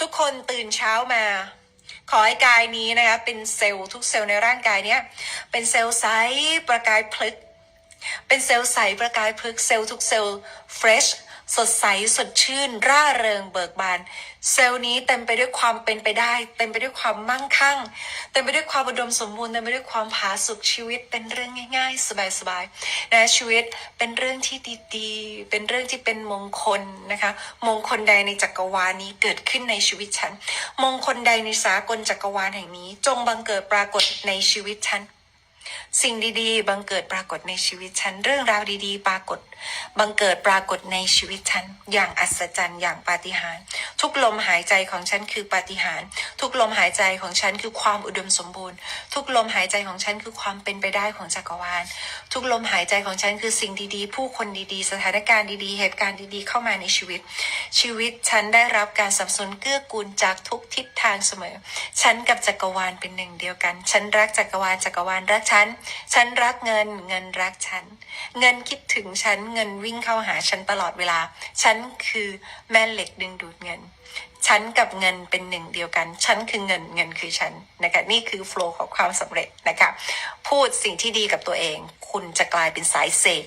ทุกคนตื่นเช้ามา ขอให้กายนี้นะคะเป็นเซลล์ทุกเซลล์ในร่างกายเนี้ยเป็นเซลล์ใสประกายพลึก เป็นเซลล์ใสประกายพลึกเซลล์ทุกเซลล์เฟรช สดใสสดชื่น ร่าเริงเบิกบาน เซลล์นี้เต็มไปด้วยความเป็นไปได้ เต็มไปด้วยความมั่งคั่ง เต็มไปด้วยความอุดมสมบูรณ์เต็มไปด้วยความผาสุกชีวิตเป็นเรื่องง่าย ๆ สบายๆนะชีวิตเป็นเรื่องที่ดีๆ เป็นเรื่องที่เป็นมงคลนะคะมงคลใดในจักรวาลนี้เกิดขึ้นในชีวิตฉัน มงคลใดในสากลจักรวาลแห่งนี้ จงบังเกิดปรากฏในชีวิตฉัน สิ่งดีๆ บังเกิดปรากฏในชีวิตฉัน เรื่องราวดีๆ ปรากฏ บังเกิดปรากฏในชีวิตฉัน อย่างอัศจรรย์อย่างปาฏิหาริย์ทุกลมหายใจของฉันคือปาฏิหาริย์ทุกลมหายใจของฉันคือความอุดมสมบูรณ์ ทุกลมหายใจของฉันคือความเป็นไปได้ของจักรวาล ทุกลมหายใจของฉันคือสิ่งดีๆ ผู้คนดีๆ สถานการณ์ดีๆ เหตุการณ์ดีๆ เข้ามาในชีวิต ชีวิตฉันได้รับการสนับสนุนเกื้อกูลจากทุกทิศทางเสมอ ฉันกับจักรวาลเป็นหนึ่งเดียวกัน ฉันรักจักรวาลจักรวาลรักฉันฉันรักเงิน เงินรักฉัน เงินคิดถึงฉัน เงินวิ่งเข้าหาฉันตลอดเวลา ฉันคือแม่เหล็กดึงดูดเงิน ฉันกับเงินเป็นหนึ่งเดียวกัน ฉันคือเงิน เงินคือฉันนะคะนี่คือโฟล์ของความสำเร็จนะคะ พูดสิ่งที่ดีกับตัวเอง คุณจะกลายเป็นสายเสก